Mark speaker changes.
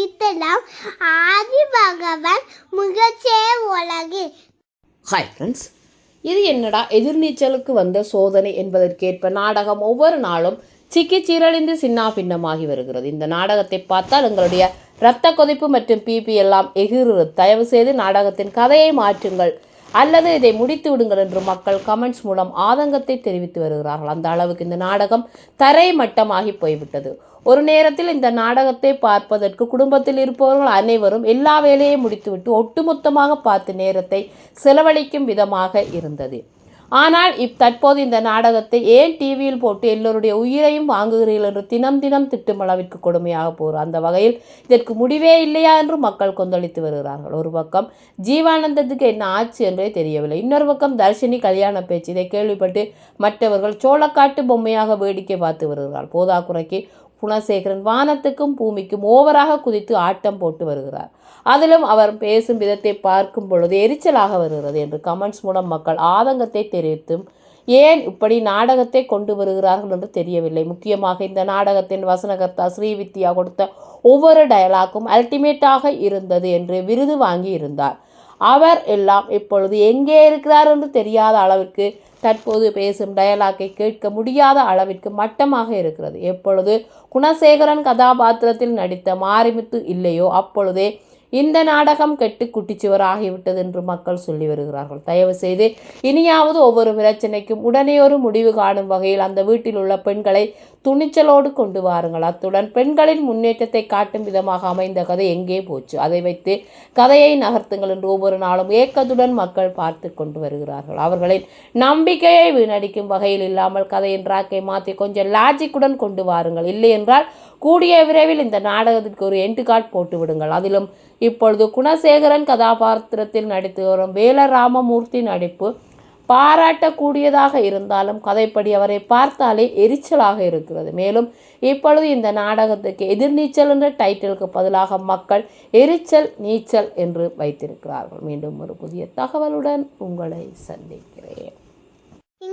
Speaker 1: விழித்தெல்லாம் ஆதி பகவான் முகச்சே உலகு
Speaker 2: hi friends இது என்னடா எதிர்நீச்சலுக்கு வந்த சோதனை என்பதற்கேற்ப நாடகம் ஒவ்வொரு நாளும் சிக்கி சீரழிந்து சின்னா பின்னமாகி வருகிறது. இந்த நாடகத்தை பார்த்தால் எங்களுடைய இரத்த கொதிப்பு மற்றும் பிபி எல்லாம் எகிறுகிறது தயவு செய்து நாடகத்தின் கதையை மாற்றுங்கள். அல்லது இதை முடித்து விடுங்கள் என்று மக்கள் கமெண்ட்ஸ் மூலம் ஆதங்கத்தை தெரிவித்து வருகிறார்கள். அந்த அளவுக்கு இந்த நாடகம் தரை மட்டமாகி போய்விட்டது. ஒரு நேரத்தில் இந்த நாடகத்தை பார்ப்பதற்கு குடும்பத்தில் இருப்பவர்கள் அனைவரும் எல்லா வேலையும் முடித்துவிட்டு ஒட்டுமொத்தமாக பார்த்து நேரத்தை செலவழிக்கும் விதமாக இருந்தது. ஆனால் இப் தற்போது இந்த நாடகத்தை ஏன் டிவியில் போட்டு எல்லோருடைய உயிரையும் வாங்குகிறீர்கள் என்று தினம் தினம் திட்டும் அளவிற்கு கொடுமையாக போகிறார் அந்த வகையில் இதற்கு முடிவே இல்லையா என்று மக்கள் கொந்தளித்து வருகிறார்கள். ஒரு பக்கம் ஜீவானந்தத்துக்கு என்ன ஆச்சு என்றே தெரியவில்லை. இன்னொரு பக்கம் தர்ஷினி கல்யாண பேச்சு இதை கேள்விப்பட்டு மற்றவர்கள் சோளக்காட்டு பொம்மையாக வேடிக்கை பார்த்து வருகிறார் போதாக்குறைக்கு குணசேகரன் வானத்துக்கும் பூமிக்கும் ஓவராக குதித்து ஆட்டம் போட்டு வருகிறார். அதிலும் அவர் பேசும் விதத்தை பார்க்கும் பொழுது எரிச்சலாக வருகிறது என்று கமெண்ட்ஸ் மூலம் மக்கள் ஆதங்கத்தை தெரிவித்தும் ஏன் இப்படி நாடகத்தை கொண்டு வருகிறார்கள் என்று தெரியவில்லை. முக்கியமாக இந்த நாடகத்தின் வசனகர்த்தா ஸ்ரீவித்யா கொடுத்த ஒவ்வொரு டயலாக்கும் அல்டிமேட்டாக இருந்தது என்று விருது வாங்கி இருந்தார். அவர் எல்லாம் இப்பொழுது எங்கே இருக்கிறார் என்று தெரியாத அளவிற்கு தற்போது பேசும் டயலாக்கை கேட்க முடியாத அளவிற்கு மட்டமாக இருக்கிறது. எப்பொழுது குணசேகரன் கதாபாத்திரத்தில் நடித்த மாரிமுத்து இல்லையோ அப்பொழுதே இந்த நாடகம் கெட்டு குட்டிச்சுவர் ஆகிவிட்டது என்று மக்கள் சொல்லி வருகிறார்கள். தயவு செய்து இனியாவது ஒவ்வொரு பிரச்சனைக்கும் உடனே ஒரு முடிவு காணும் வகையில் அந்த வீட்டில் உள்ள பெண்களை துணிச்சலோடு கொண்டு வாருங்கள். அத்துடன் பெண்களின் முன்னேற்றத்தை காட்டும் விதமாக அமைந்த கதை எங்கே போச்சு? அதை வைத்து கதையை நகர்த்துங்கள் என்று ஒவ்வொரு நாளும் ஏக்கத்துடன் மக்கள் பார்த்து கொண்டு வருகிறார்கள். அவர்களின் நம்பிக்கையை வீணடிக்கும் வகையில் இல்லாமல் கதையின் ராக்கை மாற்றி கொஞ்சம் லாஜிக்குடன் கொண்டு வாருங்கள். இல்லை என்றால் கூடிய விரைவில் இந்த நாடகத்திற்கு ஒரு எண்டு கார்டு போட்டு விடுங்கள் அதிலும் இப்பொழுது குணசேகரன் கதாபாத்திரத்தில் நடித்து வரும் வேல ராமமூர்த்தி நடிப்பு பாராட்டக்கூடியதாக இருந்தாலும் கதைப்படி அவரை பார்த்தாலே எரிச்சலாக இருக்கிறது. மேலும் இப்பொழுது இந்த நாடகத்துக்கு எதிர்நீச்சல் என்ற டைட்டிலுக்கு பதிலாக மக்கள் எரிச்சல் நீச்சல் என்று வைத்திருக்கிறார்கள். மீண்டும் ஒரு புதிய தகவலுடன் உங்களை சந்திக்கிறேன்.